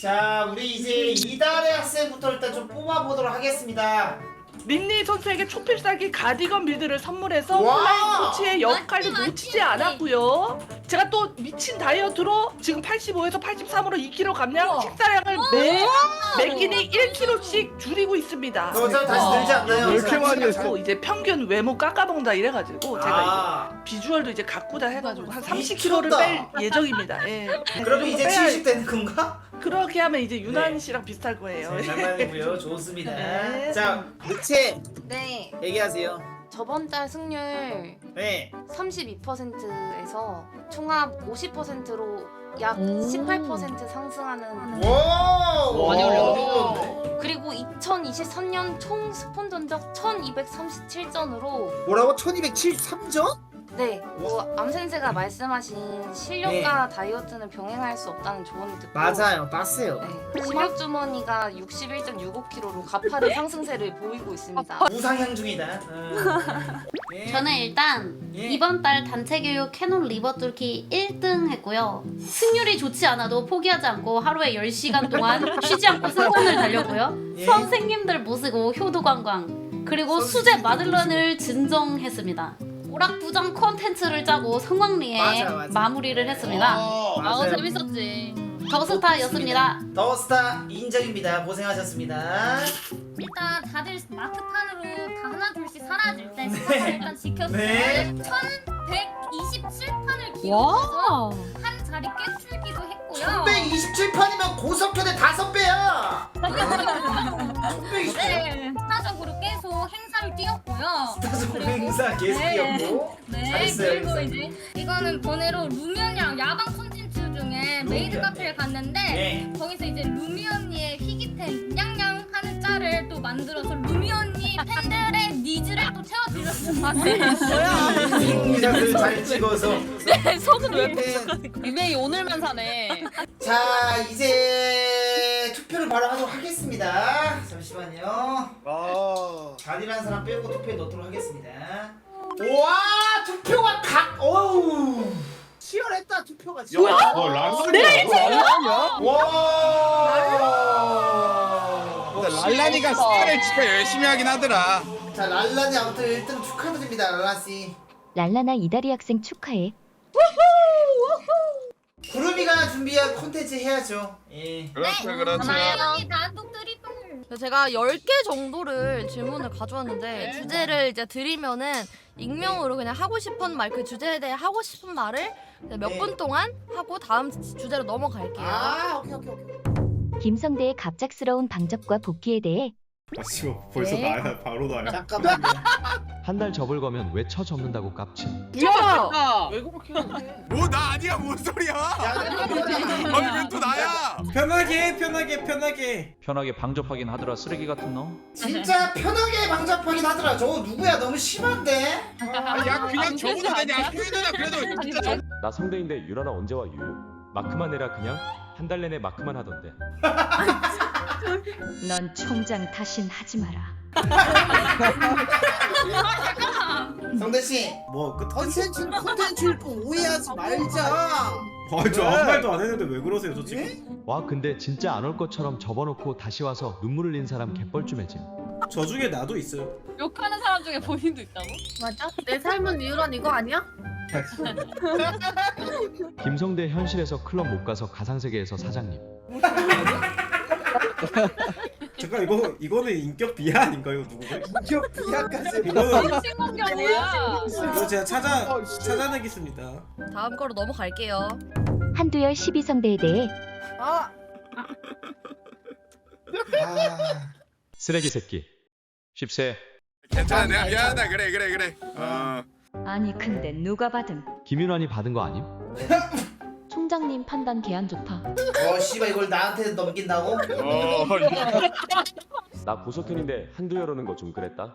자, 우리 이제 이달의 학생부터 일단 좀 뽑아보도록 하겠습니다. 린니 선수에게 초필살기 가디건 빌드를 선물해서 와! 플라잉 코치의 역할도 맞지, 놓치지 맞지. 않았고요. 제가 또 미친 다이어트로 지금 85에서 83으로 2kg 감량 식사량을 매 매끼니 1kg씩 줄이고 있습니다. 너 어차피 다시 늘지 않나요? 왜 이렇게 많이 했어? 또 이제 평균 외모 깎아먹는다 이래가지고 제가 아, 이제 비주얼도 이제 가꾸다 해가지고 한 미쳤다. 30kg를 뺄 예정입니다. 예. 그러면 이제 빼야- 70 되는 건가? 그렇게 하면 이제 유난 네. 씨랑 비슷할 거예요. 네, 장난이고요. 좋습니다. 네. 자, 르체 네. 얘기하세요. 저번 달 승률 네. 32%에서 총합 50%로 약 18% 상승하는 와, 많이 올렸네. 그리고 2023년 총 스폰 전적 1237전으로 뭐라고? 1273점? 네, 뭐 암센세가 말씀하신 실력과 다이어트는 병행할 수 없다는 조언을 듣고 맞아요. 빡세요. 네, 실력 주머니가 61.65kg로 가파른 상승세를 보이고 있습니다. 우상향 중이다. 어. 예. 저는 일단 예. 이번 달 단체 교육 캐논 리버 뚫기 1등 했고요. 승률이 좋지 않아도 포기하지 않고 하루에 10시간 동안 쉬지 않고 승권을 달렸고요. 예. 선생님들 모시고 효도 관광 그리고 수제 마들런을 증정했습니다. 오락부장 콘텐츠를 짜고 성황리에 맞아, 맞아. 마무리를 했습니다. 아우, 재밌었지. 더스타였습니다. 더스타 인정입니다. 고생하셨습니다. 일단 다들 마크판으로 다 하나 둘씩 사라질 때 네. 스타를 일단 지켰어요. 네. 1127판을 기록해서 한 자리 깨출기도 했고요. 1127판이면 고석현의 다섯 배야. 1127. 네, 스타적으로 계속 행사를 뛰었고요. 그리고- 행사 계속 네. 네, 잘했어요, 그리고 행사. 이제 이거는 번외로 루미언이랑 야방 콘텐츠 중에 메이드 루미언. 카페를 갔는데 네. 거기서 이제 루미 언니의 희귀템 냥냥 하는 짤을 또 만들어서 루미 언니 팬들의 니즈를 또 채워드렸습니다. 인사를 잘 찍어서. 손을 왜 네. 유명이 오늘만 사네. 자 이제 투표를 바로 하도록 하겠습니다. 잠시만요. 아. 잔이라는 사람 빼고 투표에 넣도록 하겠습니다. 와 투표가 각 어우 치열했다 투표가 진짜. 어, 랄란이야? 와. 랄란이가 스타를 진짜 열심히 하긴 하더라. 자 랄란이 아무튼 1등 축하드립니다 랄란 씨. 랄라나 이다리 학생 축하해. 구름이가 준비한 콘텐츠 해야죠. 예. 그렇죠, 그렇죠. 언니 단독 드리블. 제가 10개 정도를 질문을 가져왔는데 주제를 이제 드리면은 익명으로 그냥 하고 싶은 말 그 주제에 대해 하고 싶은 말을 몇 네. 분 동안 하고 다음 주- 주제로 넘어갈게요. 아 오케이 오케이 오케이. 김성대의 갑작스러운 방접과 복귀에 대해 아 지금 벌써 네. 나야 바로 나야 잠깐만요. 한달 접을 거면 왜 쳐 접는다고 깝치? 야! 왜 그렇게 해? 뭐나 아니야 뭔 소리야? 아니 왜 또 나야? 편하게 편하게 편하게 편하게 방접하긴 하더라 쓰레기 같은 놈. 진짜 편하게 방잡하긴 하더라. 저거 누구야? 너무 심한데? 아, 야 그냥 적어도 되냐? 표현이나 그래도 진짜 적. 나 성대인데 유라나 언제 와 유유? 마크만 내라 그냥 한 달 내내 마크만 하던데. 넌 총장 탓인 하지 마라. 성대 씨. 뭐그 컨텐츠 콘텐츠일 뿐 오해하지 말자. 아저 아무 말도 안 했는데 왜 그러세요 저 지금 와 근데 진짜 안 올 것처럼 접어놓고 다시 와서 눈물 흘린 사람 개뻘쭘해짐. 저 중에 나도 있어요 욕하는 사람 중에 본인도 있다고? 맞아? 내 삶은 이유란 이거 아니야? 김성대 현실에서 클럽 못 가서 가상세계에서 사장님. 잠깐 이거 이거는 인격 비하 아닌가요 누구를 인격 비하까지. 이거는 신공격 뭐야? 이거 제가 찾아 찾아내겠습니다 다음 거로 넘어갈게요. 한두열 12성대에 대해 아. 아. 쓰레기 새끼. 쉽세. 괜찮아 내가 미안하다 그래 그래 그래. 어. 아니 근데 누가 받음? 김윤환이 받은 거 아님? 총장님 판단 개안 좋다. 어 씨발 이걸 나한테 넘긴다고? 어. 나 고석현인데 한두열 오는 거 좀 그랬다.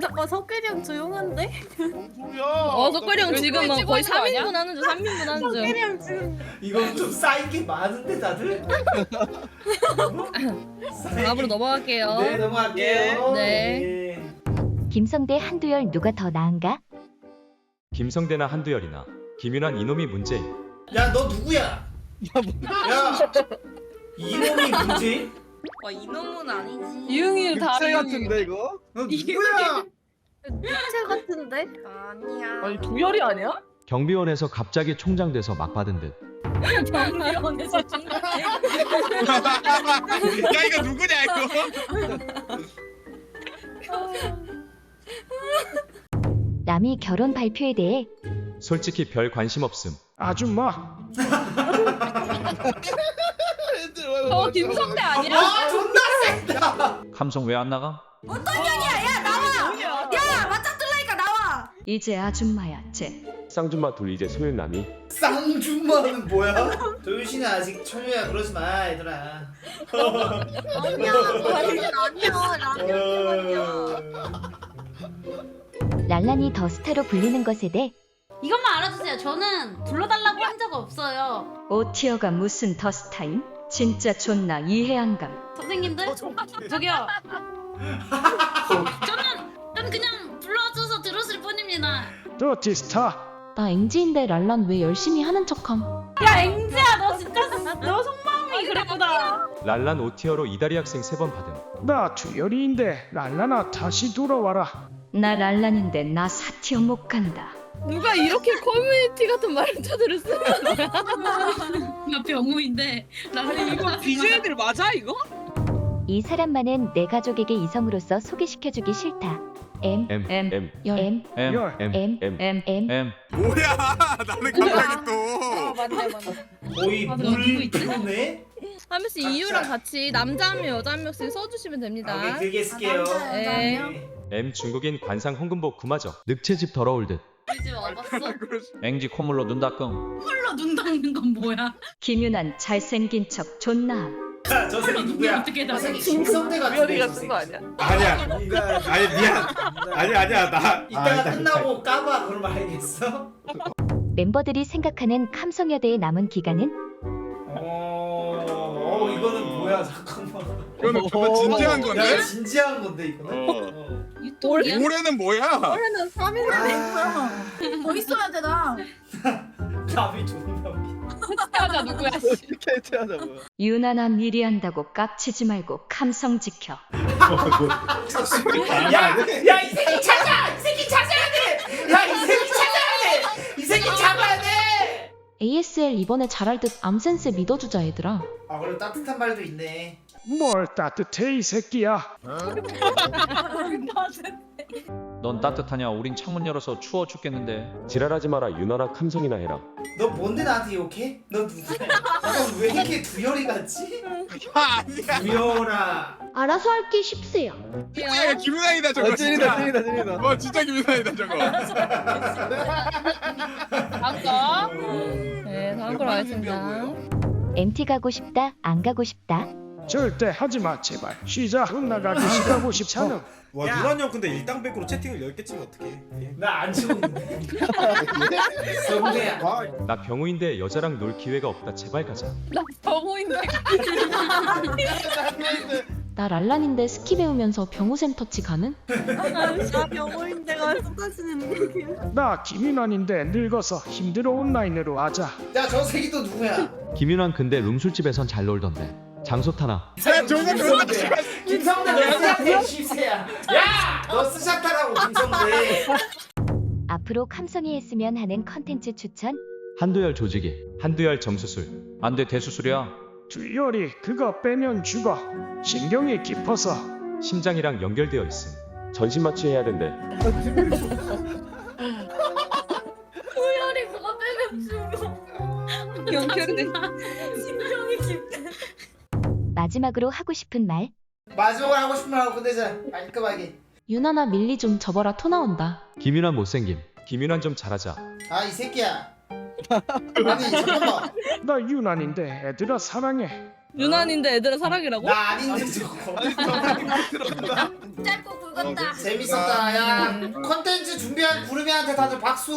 잠깐 석길이 형 조용한데? 어, 석걸이 형 지금 뭐 거의 3인분 하는 중, 3인분 하는 중. 형 지금 이거 좀 쌓인 게 많은데 다들? 다음으로 넘어갈게요. 네 넘어갈게요. 네. 예. 김성대 한두열 누가 더 나은가? 김성대나 한두열이나 김윤환 이놈이 문제임. 야너 누구야? 야 이놈이 문제? 와 이놈은 아니지. 이응이 다리 같은데 이거? 너 누구야? 체 같은데? 아니야. 아니 두열이 아니야? 경비원에서 갑자기 총장 돼서 막 받은 듯. 경비원에서 중간 야 이거 누구냐 이거? 남이 결혼 발표에 대해 솔직히 별 관심 없음. 아줌마 어 김성대 아니야? 와 존나. 감성 왜 안 나가? 이제 아줌마야 쟤. 쌍준마 둘 이제 소윤남이. 쌍준마는 뭐야? 도윤 씨는 아직 처녀야 그러지 마 얘들아. 아니야, 아니야, 아니야. 랄란이 더 스타로 불리는 것에 대해 이것만 알아주세요. 저는 불러달라고 한 적 없어요. 오티어가 무슨 더 스타임? 진짜 존나 이해 안 감. 선생님들 저기요. 저는 저는 그냥 불러줘서 들었을 뿐입니다. 더티 스타 나 앵지인데 랄란 왜 열심히 하는 척함? 야 앵지야 너 진짜 너 속마음이 그랬구나. 랄란 오티어로 이다리 학생 세 번 받음. 나 두열이인데 랄라나 다시 돌아와라 나 랄란인데 나 사티어 못 간다. 누가 이렇게 커뮤니티 같은 말투들을 쓰는 거야? 나 병우인데 나는 이거 비주얼들 맞아 이거? 이 사람만은 내 가족에게 이성으로서 소개시켜주기 싫다. M M M M 열 M M 열. M M M M M M. 뭐야? 나는 갑자기 또. 맞네 맞네. 거의 아, 너 누구 물 있지? 그네? 한 명씩 이유랑 같이 남자 한 명, 여자 한 명씩 써주시면 됩니다. 아, 오케이 길게 쓸게요. 네. M 중국인 관상 홍금보 구마저. 늑체집 더러울 듯. 우리 집 와봤어? 앵지 콧물로 눈 닦음. 홀로 눈 닦는 건 뭐야? 김윤환 잘생긴 척 존나. 자, 저 새끼 누구야? 어떻게 저 새끼 김성대 같은데. 두열이가 저쓴 새끼. 거 아니야? 아니야 아니 미안 아니 아니야 나 이따가 아, 끝나고 까봐 그러면 알겠어? 멤버들이 생각하는 감성여대의 남은 기간은 어, 어 이거는 뭐야 잠깐만. 이거는 정말 진지한 야 건데? 진지한 건데 이거는. 어. 유통이야? 올해는 뭐야? 올해는 3일 아, 더 있어야 되나? 답이 존나 웃겨. 여자 누구야? 씨. 유난한 미리 한다고 깝치지 말고 감성 지켜. 야, 야, 이 새끼 찾아! 이 새끼 찾아야 돼! 야, 이 새끼 찾아야 돼! 이 새끼 잡아야 돼! ASL 이번에 잘할 듯 암센스 믿어주자 얘들아. 아, 그래 따뜻한 말도 있네. 뭘 따뜻해 이 새끼야 넌 따뜻하냐? 우린 창문 열어서 추워 죽겠는데. 지랄하지 마라. 유나나 감성이나 해라. 너 뭔데 나한테 욕해? 너 누구야? 너왜 이렇게 두열이 같지? 아. 두열아. 알아서 할게 십세야. 야, 김윤아이다 저거 진짜. 어 진짜 김윤아이다 저거. 다음 거. 네, 다음 거로 하겠습니다. MT 가고 싶다 안 가고 싶다. 절대 하지 마 제발 쉬자 돈 나가기 싫어하고 싶잖아 와, 야. 누난 형 근데 일당백으로 채팅을 10개 치면 어떡해 나안 치웠는데. 성대야. 나 병우인데 여자랑 놀 기회가 없다. 제발 가자. 나 병호인데. 나 랄란인데 스키 배우면서 병우샘 터치 가는? 나 김윤환인데 늙어서 힘들어 온라인으로 하자 야, 저 새끼 또 누구야? 김윤환 근데 룸술집에선 잘 놀던데. 장소 타나. 김성대 너. 야! 너 스샷하라고, 김성대. 앞으로 감성이 했으면 하는 컨텐츠 추천. 한두열 조직이. 한두열 점수술. 안 돼 대수술이야. 두열이 그거 빼면 죽어 신경이 깊어서 심장이랑 연결되어 있음. 전신 마취해야 된대. 소열이 그거 빼면 죽어. 연결돼. 심정이 깊. 마지막으로 하고 싶은 말. 마지막으로 하고 싶은 말 하고 끝내자. 깔끔하게. 유나나 밀리 좀 접어라 토 나온다. 김윤환 못생김. 김윤환 좀 잘하자. 아, 이 새끼야. 아니, 잠깐만. 나 유난인데 애들아 사랑해 유난인데 애들은 사랑이라고? 나 아닌데, 저거. 짧고 굵었다. 재밌었다. 야, 컨텐츠 준비한 구름이한테 다들 박수.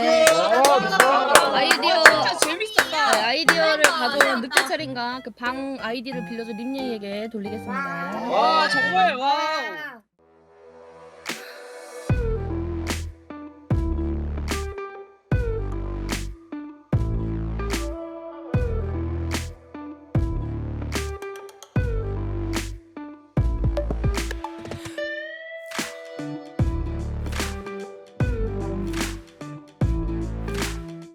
네. 아이디어 진짜 재밌었다. 네, 아이디어를 가져온 늑대철인가 그 방 아이디를 빌려준 림님에게 돌리겠습니다. 와 정말 와우.